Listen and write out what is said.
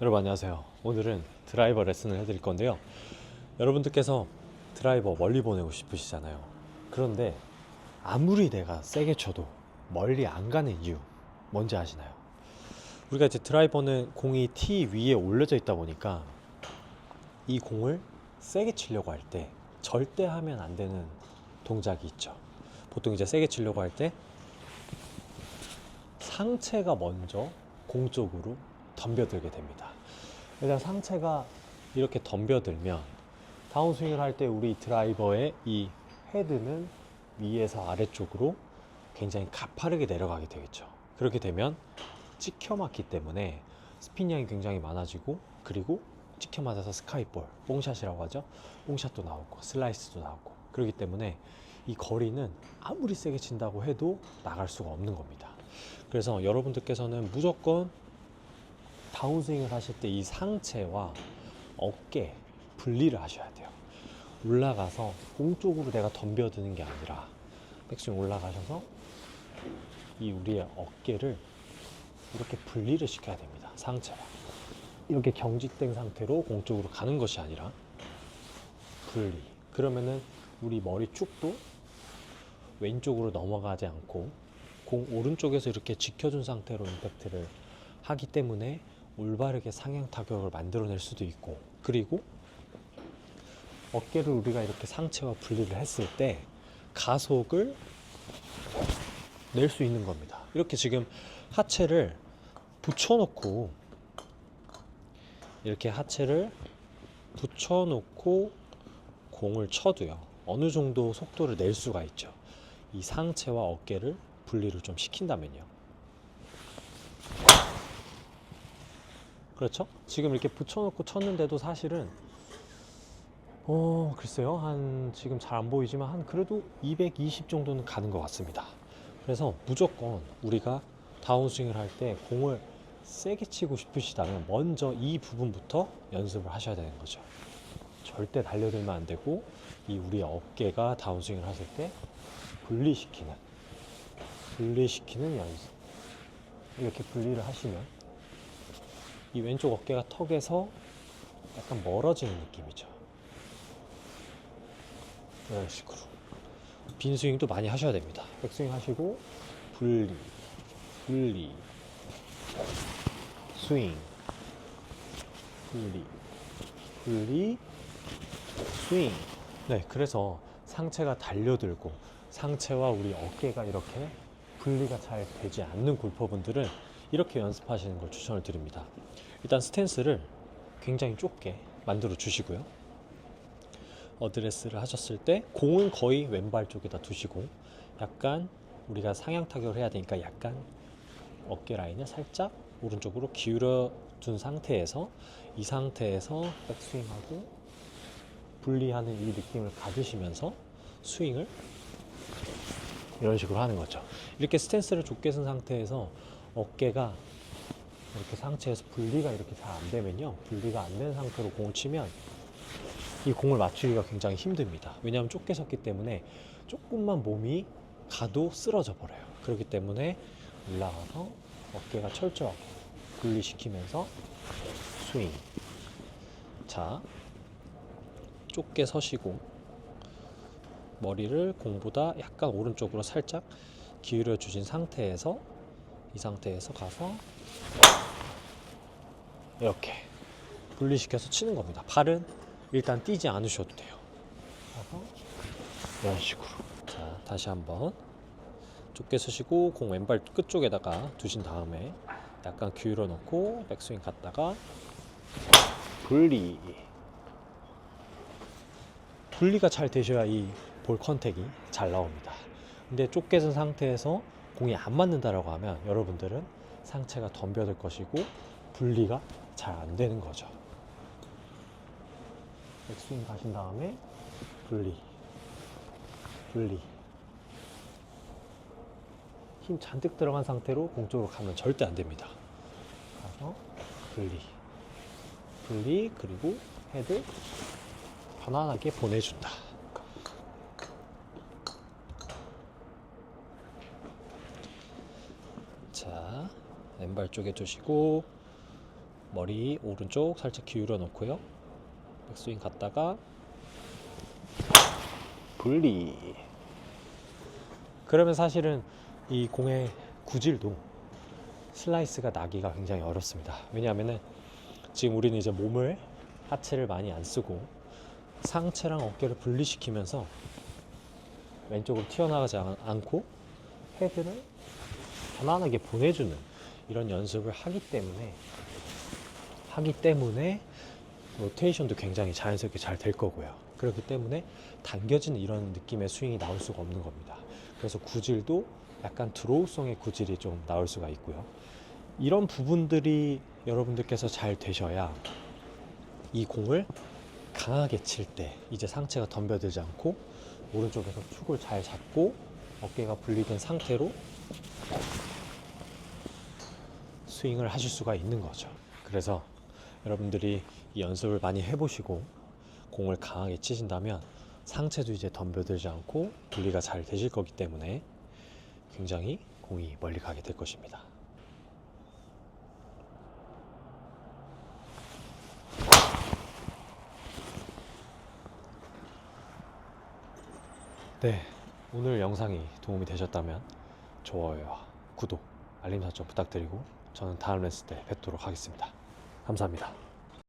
여러분 안녕하세요. 오늘은 드라이버 레슨을 해드릴 건데요. 여러분들께서 드라이버 멀리 보내고 싶으시잖아요. 그런데 아무리 내가 세게 쳐도 멀리 안 가는 이유 뭔지 아시나요? 우리가 이제 드라이버는 공이 티 위에 올려져 있다 보니까 이 공을 세게 치려고 할 때 절대 하면 안 되는 동작이 있죠. 보통 이제 세게 치려고 할 때 상체가 먼저 공 쪽으로 덤벼들게 됩니다. 일단 상체가 이렇게 덤벼들면 다운스윙을 할 때 우리 드라이버의 이 헤드는 위에서 아래쪽으로 굉장히 가파르게 내려가게 되겠죠. 그렇게 되면 찍혀 맞기 때문에 스핀량이 굉장히 많아지고 그리고 찍혀 맞아서 스카이볼, 뽕샷이라고 하죠. 뽕샷도 나오고 슬라이스도 나오고 그렇기 때문에 이 거리는 아무리 세게 친다고 해도 나갈 수가 없는 겁니다. 그래서 여러분들께서는 무조건 다운스윙을 하실 때 이 상체와 어깨 분리를 하셔야 돼요. 올라가서 공 쪽으로 내가 덤벼드는 게 아니라 백스윙 올라가셔서 이 우리의 어깨를 이렇게 분리를 시켜야 됩니다. 상체와 이렇게 경직된 상태로 공 쪽으로 가는 것이 아니라 분리. 그러면은 우리 머리 쭉도 왼쪽으로 넘어가지 않고 공 오른쪽에서 이렇게 지켜준 상태로 임팩트를 하기 때문에 올바르게 상향 타격을 만들어낼 수도 있고 그리고 어깨를 우리가 이렇게 상체와 분리를 했을 때 가속을 낼 수 있는 겁니다. 이렇게 지금 하체를 붙여놓고 이렇게 하체를 붙여놓고 공을 쳐도요. 어느 정도 속도를 낼 수가 있죠. 이 상체와 어깨를 분리를 좀 시킨다면요. 그렇죠? 지금 이렇게 붙여놓고 쳤는데도 사실은 어 글쎄요 한 지금 잘 안 보이지만 한 그래도 220 정도는 가는 것 같습니다. 그래서 무조건 우리가 다운스윙을 할 때 공을 세게 치고 싶으시다면 먼저 이 부분부터 연습을 하셔야 되는 거죠. 절대 달려들면 안 되고 이 우리 어깨가 다운스윙을 하실 때 분리시키는 분리시키는 연습 이렇게 분리를 하시면 이 왼쪽 어깨가 턱에서 약간 멀어지는 느낌이죠. 이런 식으로 빈 스윙도 많이 하셔야 됩니다. 백스윙 하시고 분리, 분리, 스윙, 분리, 분리, 스윙. 네, 그래서 상체가 달려들고 상체와 우리 어깨가 이렇게 분리가 잘 되지 않는 골퍼분들은 이렇게 연습하시는 걸 추천을 드립니다. 일단 스탠스를 굉장히 좁게 만들어 주시고요. 어드레스를 하셨을 때 공은 거의 왼발 쪽에다 두시고 약간 우리가 상향 타격을 해야 되니까 약간 어깨 라인을 살짝 오른쪽으로 기울여 둔 상태에서 이 상태에서 백스윙하고 분리하는 이 느낌을 가지시면서 스윙을 이런 식으로 하는 거죠. 이렇게 스탠스를 좁게 쓴 상태에서 어깨가 이렇게 상체에서 분리가 이렇게 잘 안 되면요. 분리가 안 된 상태로 공을 치면 이 공을 맞추기가 굉장히 힘듭니다. 왜냐하면 좁게 섰기 때문에 조금만 몸이 가도 쓰러져 버려요. 그렇기 때문에 올라가서 어깨가 철저하게 분리시키면서 스윙. 자, 좁게 서시고 머리를 공보다 약간 오른쪽으로 살짝 기울여 주신 상태에서 이 상태에서 가서 이렇게 분리시켜서 치는 겁니다. 발은 일단 뛰지 않으셔도 돼요. 이런 식으로. 자, 다시 한번 좁게 서시고 공 왼발 끝쪽에다가 두신 다음에 약간 기울여 놓고 백스윙 갔다가 분리. 분리가 잘 되셔야 이 볼 컨택이 잘 나옵니다. 근데 좁게 쓴 상태에서 공이 안 맞는다라고 하면 여러분들은 상체가 덤벼들 것이고 분리가 잘 안 되는 거죠. 백스윙 가신 다음에 분리, 분리. 힘 잔뜩 들어간 상태로 공 쪽으로 가면 절대 안 됩니다. 가서 분리, 분리 그리고 헤드 편안하게 보내준다. 자, 왼발 쪽에 두시고 머리 오른쪽 살짝 기울여 놓고요. 백스윙 갔다가 분리. 그러면 사실은 이 공의 구질도 슬라이스가 나기가 굉장히 어렵습니다. 왜냐하면은 지금 우리는 이제 몸을 하체를 많이 안 쓰고 상체랑 어깨를 분리시키면서 왼쪽으로 튀어나가지 않- 않고 헤드를 편안하게 보내주는 이런 연습을 하기 때문에 하기 때문에 로테이션도 굉장히 자연스럽게 잘 될 거고요. 그렇기 때문에 당겨지는 이런 느낌의 스윙이 나올 수가 없는 겁니다. 그래서 구질도 약간 드로우성의 구질이 좀 나올 수가 있고요. 이런 부분들이 여러분들께서 잘 되셔야 이 공을 강하게 칠 때 이제 상체가 덤벼들지 않고 오른쪽에서 축을 잘 잡고 어깨가 분리된 상태로 스윙을 하실 수가 있는 거죠. 그래서 여러분들이 이 연습을 많이 해보시고 공을 강하게 치신다면 상체도 이제 덤벼들지 않고 분리가 잘 되실 거기 때문에 굉장히 공이 멀리 가게 될 것입니다. 네, 오늘 영상이 도움이 되셨다면 좋아요와 구독, 알림 설정 부탁드리고 저는 다음 레슨 때 뵙도록 하겠습니다. 감사합니다.